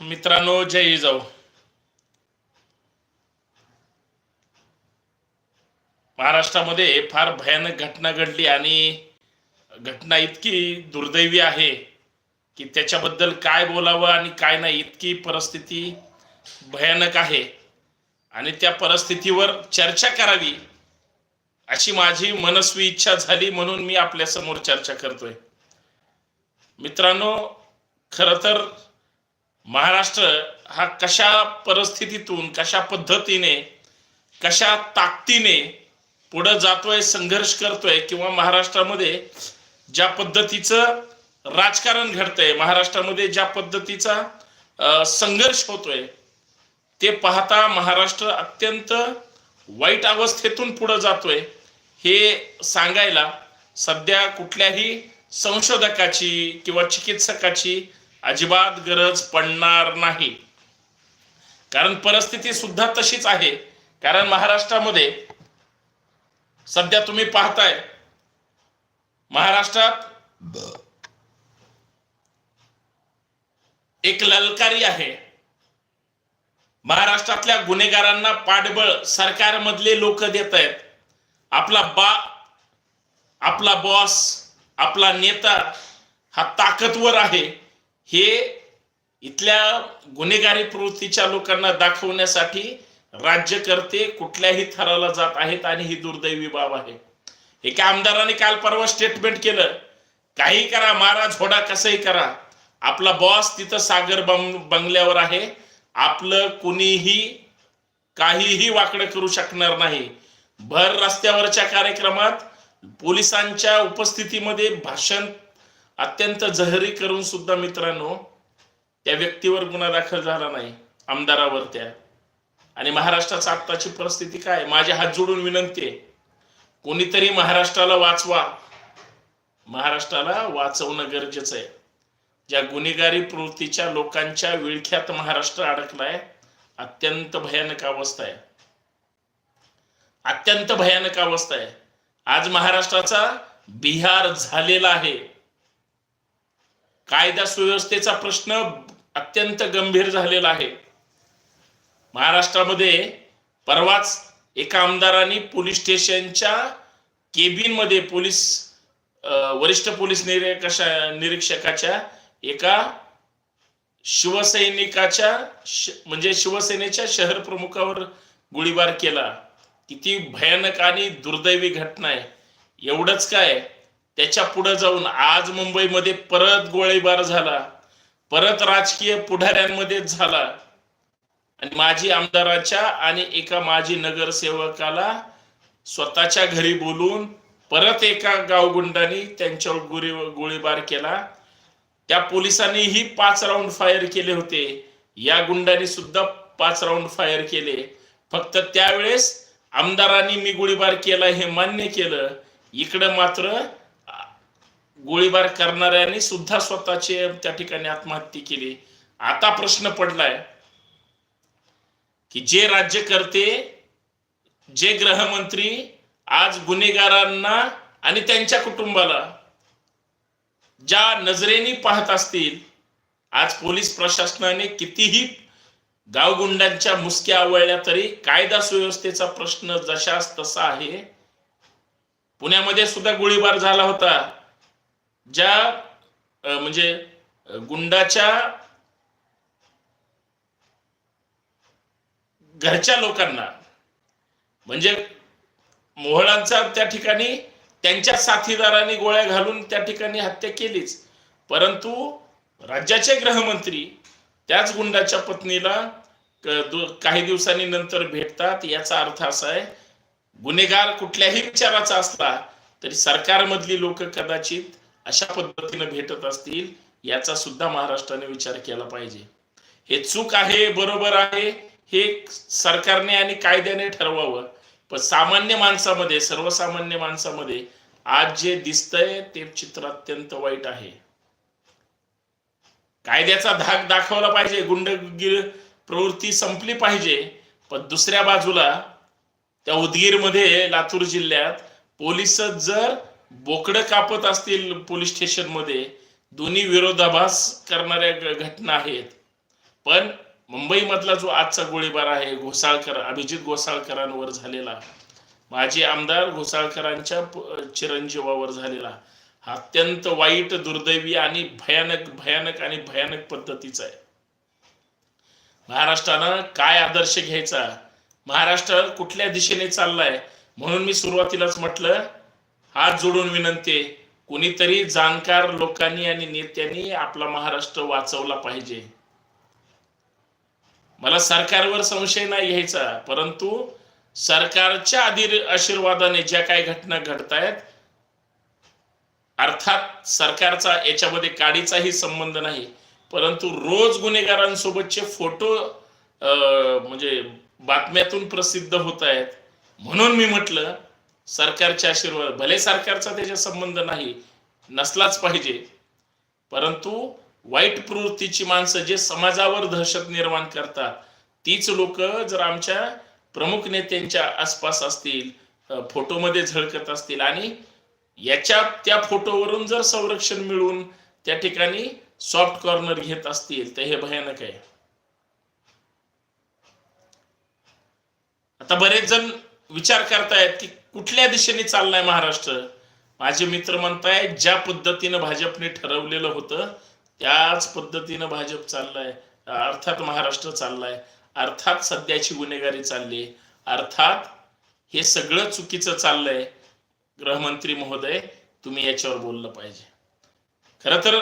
मित्रांनो जय जाऊ महाराष्ट्रामध्ये फार भयानक घटना घडली आणि घटना इतकी दुर्दैवी आहे की त्याच्याबद्दल काय बोलावं आणि काय नाही इतकी परिस्थिती भयानक आहे. आणि त्या परिस्थितीवर चर्चा करावी अशी माझी मनस्वी इच्छा झाली म्हणून मी आपल्यासमोर चर्चा करतोय. मित्रांनो खर तर महाराष्ट्र हा कशा परिस्थितीतून कशा पद्धतीने कशा ताकदीने पुढं जातोय संघर्ष करतोय किंवा महाराष्ट्रामध्ये ज्या पद्धतीचं राजकारण घडतंय महाराष्ट्रामध्ये ज्या पद्धतीचा संघर्ष होतोय ते पाहता महाराष्ट्र अत्यंत वाईट अवस्थेतून पुढे जातोय हे सांगायला सध्या कुठल्याही संशोधकाची किंवा चिकित्सकाची अजिबात गरज पडणार नाही. कारण परिस्थिती सुद्धा तशीच आहे. कारण महाराष्ट्रामध्ये सध्या तुम्ही पाहताय महाराष्ट्रात एक ललकारी आहे. महाराष्ट्रातल्या गुन्हेगारांना पाठबळ सरकारमधले लोक देत आहेत आपला बा आपला बॉस आपला नेता हा ताकदवर आहे. हे इथल्या गुन्हेगारी प्रवृत्तीच्या लोकांना दाखवण्यासाठी राज्यकर्ते कुठल्याही थराला जात आहेत आणि ही दुर्दैवी बाब आहे. एका आमदाराने काल परवा स्टेटमेंट केलं. काही करा मारा झोडा कसंही करा. आपला बॉस तिथं सागर बंग बंगल्यावर आहे. आपलं कुणीही काहीही वाकडं करू शकणार नाही. भर रस्त्यावरच्या कार्यक्रमात पोलिसांच्या उपस्थितीमध्ये भाषण अत्यंत जहरी करून सुद्धा मित्रांनो त्या व्यक्तीवर गुन्हा दाखल झाला नाही आमदारावर त्या आणि महाराष्ट्राचा आत्ताची परिस्थिती काय? माझे हात जोडून विनंती आहे. कोणीतरी महाराष्ट्राला वाचवा. महाराष्ट्राला वाचवणं गरजेचं आहे. ज्या गुन्हेगारी प्रवृत्तीच्या लोकांच्या विळख्यात महाराष्ट्र अडकलाय अत्यंत भयानक अवस्था आहे. अत्यंत भयानक अवस्था आहे. आज महाराष्ट्राचा बिहार झालेला आहे. कायदा सुव्यवस्थेचा प्रश्न अत्यंत गंभीर झालेला आहे. महाराष्ट्रामध्ये परवाच एका आमदारांनी पोलीस स्टेशनच्या केबिनमध्ये पोलीस वरिष्ठ पोलीस निरीक्षका निरीक्षकाच्या एका शिवसैनिकाच्या म्हणजे शिवसेनेच्या शहर प्रमुखावर गोळीबार केला. किती भयानक आणि दुर्दैवी घटना आहे. एवढंच काय त्याच्या पुढे जाऊन आज मुंबईमध्ये परत गोळीबार झाला. परत राजकीय पुढाऱ्यांमध्ये झाला. आणि माजी आमदाराच्या आणि एका माजी नगरसेवकाला स्वतःच्या घरी बोलून परत एका गावगुंडांनी त्यांच्यावर गोळी गोळीबार केला. त्या पोलिसांनीही पाच राऊंड फायर केले होते. या गुंडांनी सुद्धा पाच राऊंड फायर केले. फक्त त्यावेळेस आमदारांनी मी गोळीबार केला हे मान्य केलं. इकडं मात्र गोळीबार करणाऱ्यांनी सुद्धा स्वतःचे त्या ठिकाणी आत्महत्या केली. आता प्रश्न पडलाय की जे राज्यकर्ते जे गृहमंत्री आज गुन्हेगारांना आणि त्यांच्या कुटुंबाला ज्या नजरेने पाहत असतील आज पोलीस प्रशासनाने कितीही गावगुंडांच्या मुसक्या आवळल्या तरी कायदा सुव्यवस्थेचा प्रश्न जशास तसा आहे. पुण्यामध्ये सुद्धा गोळीबार झाला होता. ज्या म्हणजे गुंडाच्या घरच्या लोकांना म्हणजे मोहळांचा त्या ठिकाणी त्यांच्या साथीदारांनी गोळ्या घालून त्या ठिकाणी हत्या केलीच. परंतु राज्याचे गृहमंत्री त्याच गुंडाच्या पत्नीला काही दिवसांनी नंतर भेटतात याचा अर्थ असा आहे गुन्हेगार कुठल्याही विचाराचा असला तरी सरकारमधली लोक कदाचित अशा पद्धतीने भेटत असतील याचा सुद्धा महाराष्ट्राने विचार केला पाहिजे. हे चूक आहे बरोबर आहे हे सरकारने आणि कायद्याने ठरवावं. पण सामान्य माणसामध्ये सर्वसामान्य माणसामध्ये आज जे दिसतंय ते चित्र अत्यंत वाईट आहे. कायद्याचा धाक दाखवला पाहिजे गुंडगिर प्रवृत्ती संपली पाहिजे पण दुसऱ्या बाजूला त्या उदगीरमध्ये लातूर जिल्ह्यात पोलीस जर बोकडं कापत असतील पोलीस स्टेशनमध्ये दोन्ही विरोधाभास करणाऱ्या घटना आहेत. पण मुंबईमधला जो आजचा गोळीबार आहे घोसाळकर अभिजित घोसाळकरांवर झालेला माजी आमदार घोसाळकरांच्या चिरंजीवावर झालेला हा अत्यंत वाईट दुर्दैवी आणि भयानक भयानक आणि भयानक पद्धतीचा आहे. महाराष्ट्रानं काय आदर्श घ्यायचा? महाराष्ट्र कुठल्या दिशेने चाललाय? म्हणून मी सुरुवातीलाच म्हटलं हात जोडून विनंती आहे कुणीतरी जाणकार लोकांनी आणि नेत्यांनी आपला महाराष्ट्र वाचवला पाहिजे. मला सरकारवर संशय नाही घ्यायचा परंतु सरकारच्या आधी आशीर्वादाने ज्या काही घटना घडतायत अर्थात सरकारचा याच्यामध्ये काडीचाही संबंध नाही परंतु रोज गुन्हेगारांसोबतचे फोटो म्हणजे बातम्यातून प्रसिद्ध होत आहेत म्हणून मी म्हटलं सरकारचे आशीर्वाद भले सरकारचा त्याच्या संबंध नाही नसलाच पाहिजे. परंतु वाईट प्रवृत्तीची माणसं जे समाजावर दहशत निर्माण करतात तीच लोक जर आमच्या प्रमुख नेत्यांच्या आसपास असतील फोटोमध्ये झळकत असतील आणि याच्या त्या फोटोवरून जर संरक्षण मिळून त्या ठिकाणी सॉफ्ट कॉर्नर घेत असतील तर हे भयानक आहे. आता बरेच जण विचार करतायत की कुठल्या दिशेने चाललाय महाराष्ट्र? माझे मित्र म्हणताय ज्या पद्धतीनं भाजपने ठरवलेलं होतं त्याच पद्धतीनं भाजप चाललाय. अर्थात महाराष्ट्र चाललाय. अर्थात सध्याची गुन्हेगारी चालली अर्थात हे सगळं चुकीचं चाललंय. गृहमंत्री महोदय तुम्ही याच्यावर बोललं पाहिजे. खर तर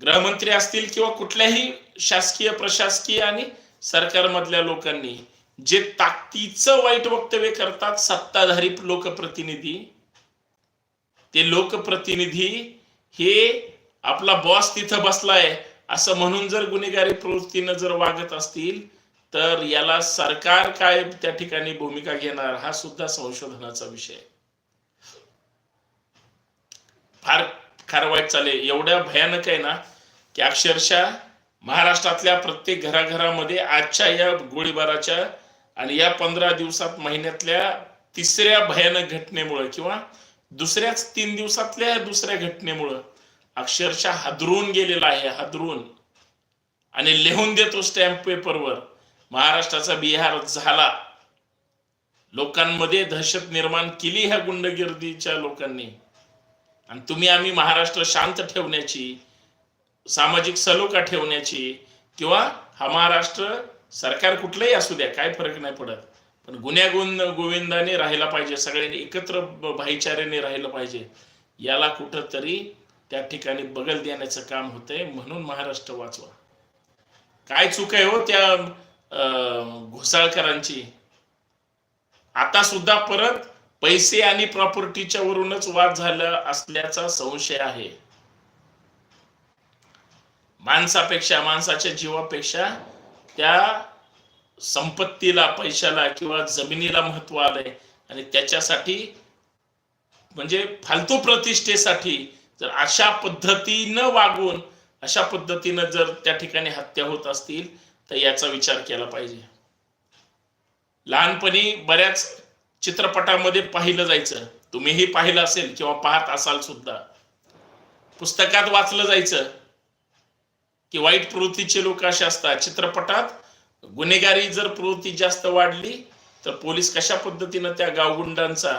गृहमंत्री असतील किंवा कुठल्याही शासकीय प्रशासकीय आणि सरकारमधल्या लोकांनी जे ताकदीचं वाईट वक्तव्य करतात सत्ताधारी लोकप्रतिनिधी ते लोकप्रतिनिधी हे आपला बॉस तिथं बसलाय असं म्हणून जर गुन्हेगारी प्रवृत्तीनं जर वागत असतील तर याला सरकार काय त्या ठिकाणी भूमिका घेणार हा सुद्धा संशोधनाचा विषय. फार फार वाईट चालेल. एवढ्या भयानक आहे ना की अक्षरशः महाराष्ट्रातल्या प्रत्येक घराघरामध्ये आजच्या या गोळीबाराच्या आणि या पंधरा दिवसात महिन्यातल्या तिसऱ्या भयानक घटनेमुळे किंवा दुसऱ्याच तीन दिवसातल्या दुसऱ्या घटनेमुळं अक्षरशः हादरून गेलेला आहे हादरून. आणि लिहून देतो स्टॅम्प पेपरवर महाराष्ट्राचा बिहार झाला. लोकांमध्ये दहशत निर्माण केली ह्या गुंडगिर्दीच्या लोकांनी. आणि तुम्ही आम्ही महाराष्ट्र शांत ठेवण्याची सामाजिक सलोखा ठेवण्याची किंवा हा महाराष्ट्र सरकार कुठलंही असू द्या काय फरक नाही पडत. पण गुन्ह्यागुण गोविंदाने राहिला पाहिजे सगळ्यांनी एकत्र भाईचाऱ्याने राहिलं पाहिजे. याला कुठंतरी त्या ठिकाणी बगल देण्याचं काम होतंय म्हणून महाराष्ट्र वाचवा. काय चूक आहे हो त्या अं, घोसाळकरांची? आता सुद्धा परत पैसे आणि प्रॉपर्टीच्या वरूनच वाद झाला असल्याचा संशय आहे. माणसापेक्षा माणसाच्या जीवापेक्षा त्या संपत्तीला पैशाला किंवा जमिनीला महत्त्व आलंय आणि त्याच्यासाठी म्हणजे फालतू प्रतिष्ठेसाठी जर अशा पद्धतीनं वागून अशा पद्धतीनं जर त्या ठिकाणी हत्या होत असतील तर याचा विचार केला पाहिजे. लहानपणी बऱ्याच चित्रपटामध्ये पाहिलं जायचं. तुम्हीही पाहिलं असेल किंवा पाहत असाल सुद्धा. पुस्तकात वाचलं जायचं. की वाईट प्रवृत्तीचे लोक असे असतात. चित्रपटात गुन्हेगारी जर प्रवृत्ती जास्त वाढली तर पोलीस कशा पद्धतीनं त्या गावगुंडांचा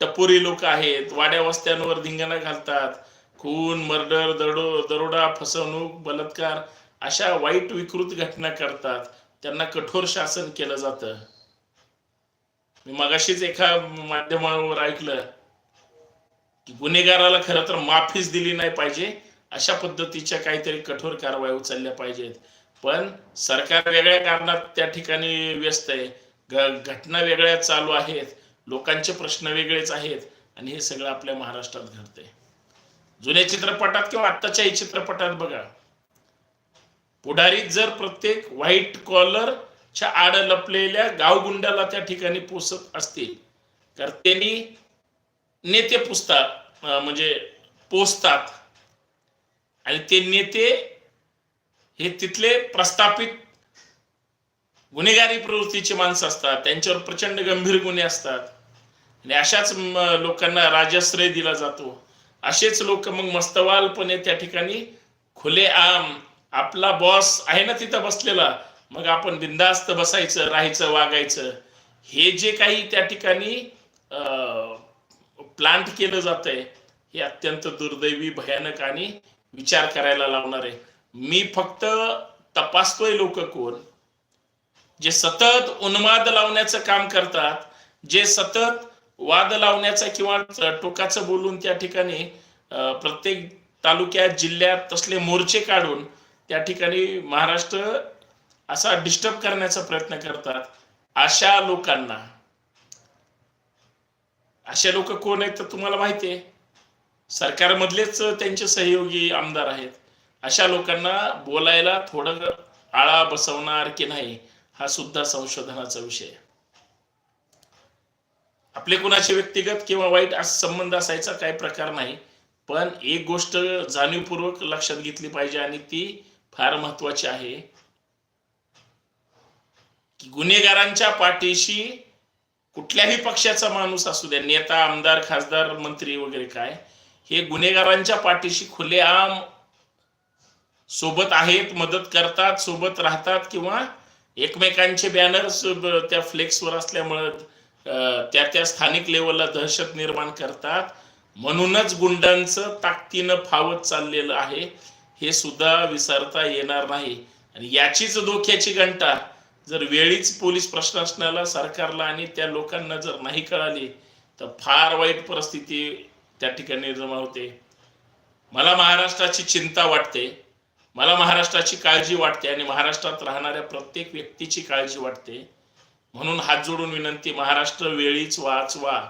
टपोरी लोक आहेत वाड्या वस्त्यांवर धिंगाणा घालतात खून मर्डर दरो दरोडा फसवणूक बलात्कार अशा वाईट विकृत घटना करतात. त्यांना कठोर शासन केलं जातं. मी मगाशीच एका माध्यमावर ऐकलं की गुन्हेगाराला खरं तर माफीच दिली नाही पाहिजे. अशा पद्धतीच्या काहीतरी कठोर कारवाई उचलल्या पाहिजेत. पण सरकार वेगळ्या कारणात त्या ठिकाणी व्यस्त आहे. घटना वेगळ्या चालू आहेत. लोकांचे प्रश्न वेगळेच आहेत. आणि हे सगळं आपल्या महाराष्ट्रात घडतंय. जुन्या चित्रपटात किंवा आत्ताच्याही चित्रपटात बघा. पुढारीत जर प्रत्येक व्हाईट कॉलरच्या आड लपलेल्या गावगुंडाला त्या ठिकाणी पोसत असतील तर त्यांनी नेते पुसतात म्हणजे पोचतात आणि ते नेते हे तिथले प्रस्थापित गुन्हेगारी प्रवृत्तीची माणसं असतात त्यांच्यावर प्रचंड गंभीर गुन्हे असतात. आणि अशाच लोकांना राजाश्रय दिला जातो. असेच लोक मग मस्तवालपणे त्या ठिकाणी खुले आम आपला बॉस आहे ना तिथं बसलेला मग आपण बिंदास्त बसायचं राहायचं वागायचं. हे जे काही त्या ठिकाणी प्लांट केलं जात आहे हे अत्यंत दुर्दैवी भयानक आणि विचार करायला लावणार आहे. मी फक्त तपासतोय लोक कोण जे सतत उन्माद लावण्याचं काम करतात जे सतत वाद लावण्याचा किंवा टोकाचं बोलून त्या ठिकाणी प्रत्येक तालुक्यात जिल्ह्यात तसले मोर्चे काढून त्या ठिकाणी महाराष्ट्र असा डिस्टर्ब करण्याचा प्रयत्न करतात. अशा लोकांना अशा लोक कोण आहेत तर तुम्हाला माहिती आहे. सरकारमधलेच त्यांचे सहयोगी आमदार आहेत. अशा लोकांना बोलायला थोडं आळा बसवणार की नाही हा सुद्धा संशोधनाचा विषय आहे. आपले कुणाचे व्यक्तिगत किंवा वाईट संबंध असायचा काही प्रकार नाही पण एक गोष्ट जाणीवपूर्वक लक्षात घेतली पाहिजे आणि ती फार महत्वाची आहे की गुन्हेगारांच्या पाठीशी कुठल्याही पक्षाचा माणूस असू द्या नेता आमदार खासदार मंत्री वगैरे काय हे गुन्हेगारांच्या पाठीशी खुलेआम सोबत आहेत मदत करतात सोबत राहतात किंवा एकमेकांचे बॅनर्स त्या फ्लेक्सवर असल्यामुळं त्या त्या स्थानिक लेवलला दहशत निर्माण करतात. म्हणूनच गुंडांचं ताकदीनं फावत चाललेलं आहे. हे सुद्धा विसरता येणार नाही. आणि याचीच धोक्याची घंटा. जर वेळीच पोलीस प्रशासनाला सरकारला आणि त्या लोकांना जर नाही कळाली तर फार वाईट परिस्थिती त्या ठिकाणी निर्माण होते. मला महाराष्ट्राची चिंता वाटते. मला महाराष्ट्राची काळजी वाटते आणि महाराष्ट्रात राहणाऱ्या प्रत्येक व्यक्तीची काळजी वाटते. म्हणून हात जोडून विनंती महाराष्ट्र वेळीच वाचवा.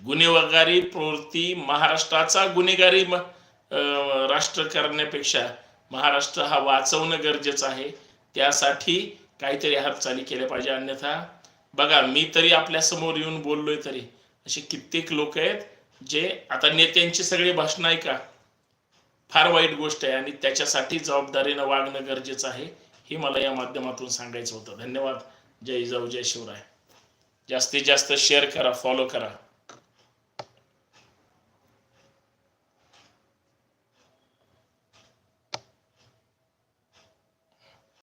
गुन्हेगारी प्रवृत्ती महाराष्ट्राचा गुन्हेगारी राष्ट्र करण्यापेक्षा महाराष्ट्र हा वाचवणं गरजेचं आहे. त्यासाठी काहीतरी हालचाली केल्या पाहिजे. अन्यथा बघा मी तरी आपल्यासमोर येऊन बोललोय तरी असे कित्येक लोक आहेत जे आता नेत्यांची सगळी भाषणं ऐका. फार वाईट गोष्ट आहे आणि त्याच्यासाठी जबाबदारीनं वागणं गरजेचं आहे हे मला या माध्यमातून सांगायचं होतं. धन्यवाद. जय जाऊ जय शिवराय. जास्तीत जास्त शेअर करा फॉलो करा.